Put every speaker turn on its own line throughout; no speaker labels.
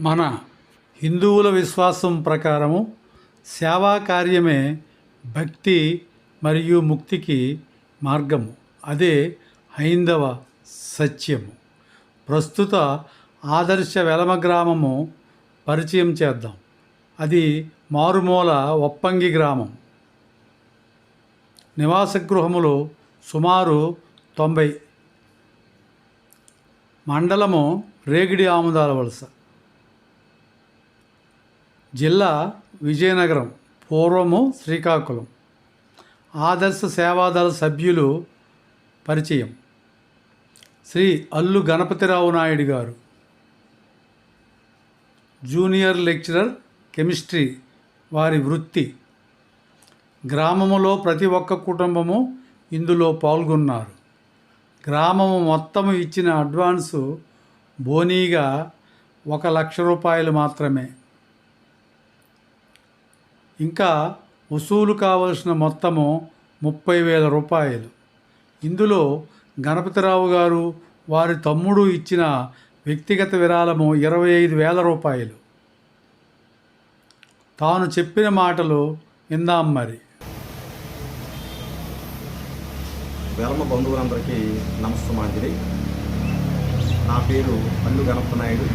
మన హిందువుల విశ్వాసం ప్రకారము సేవా కార్యమే భక్తి మరియు ముక్తికి మార్గము. అదే హైందవ సత్యము. ప్రస్తుత ఆదర్శ వెలమ గ్రామము పరిచయం చేద్దాం. అది మారుమూల ఒప్పంగి గ్రామం. నివాస గృహములు సుమారు తొంభై. మండలము రేగిడి ఆముదాల వలస. జిల్లా విజయనగరం పూర్వము శ్రీకాకుళం. ఆదర్శ సేవాదళ సభ్యులు పరిచయం. శ్రీ అల్లు గణపతిరావు నాయుడు గారు. జూనియర్ లెక్చరర్ కెమిస్ట్రీ వారి వృత్తి. గ్రామములో ప్రతి ఒక్క కుటుంబము ఇందులో పాల్గొన్నారు. గ్రామము మొత్తము ఇచ్చిన అడ్వాన్సు బోనీగా ఒక లక్ష రూపాయలు మాత్రమే. ఇంకా వసూలు కావలసిన మొత్తము ముప్పై వేల రూపాయలు. ఇందులో గణపతిరావు గారు వారి తమ్ముడు ఇచ్చిన వ్యక్తిగత విరాళము ఇరవై ఐదు వేల రూపాయలు. తాను చెప్పిన మాటలు విందాం మరి.
వేలమ్మ బంధువులందరికీ నమస్తమాంజలి నా పేరు పల్లు గణపనాయుడు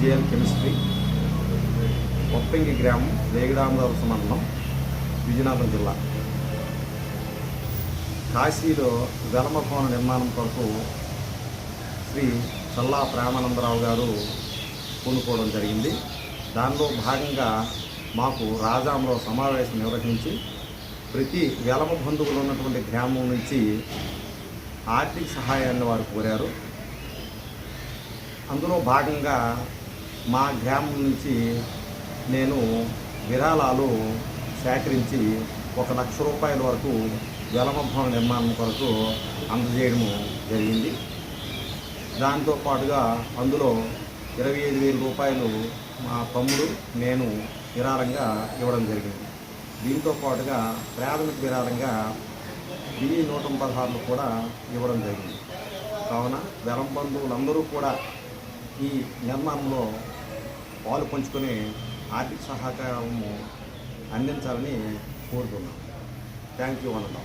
జేఎల్ కెమిస్ట్రీ. ఒప్పంగి గ్రామం వేగడామదావస మండలం విజయనగరం జిల్లా. కాశీలో వెలమ నిర్మాణం కొరకు శ్రీ చల్లా ప్రేమానందరావు గారు పూనుకోవడం జరిగింది. దానిలో భాగంగా మాకు రాజాంలో సమావేశం నిర్వహించి ప్రతి వెలమ బంధువులు ఉన్నటువంటి గ్రామం నుంచి ఆర్థిక సహాయాన్ని వారు కోరారు. అందులో భాగంగా మా గ్రామం నుంచి నేను విరాళాలు సేకరించి ఒక లక్ష రూపాయల వరకు వెలమ భవన నిర్మాణం కొరకు అందజేయడము జరిగింది. దాంతో పాటుగా అందులో ఇరవై ఐదు వేల రూపాయలు మా తమ్ముడు నేను విరాళంగా ఇవ్వడం జరిగింది. దీంతో పాటుగా ప్రాథమిక విరాళంగా వెయ్యి నూట పదహారులు కూడా ఇవ్వడం జరిగింది. కావున జలం బంధువులందరూ కూడా ఈ నిర్మాణంలో పాలు పంచుకొని ఆర్థిక సహకారము అందించాలని కోరుతున్నాం. థ్యాంక్ యూ అనంతం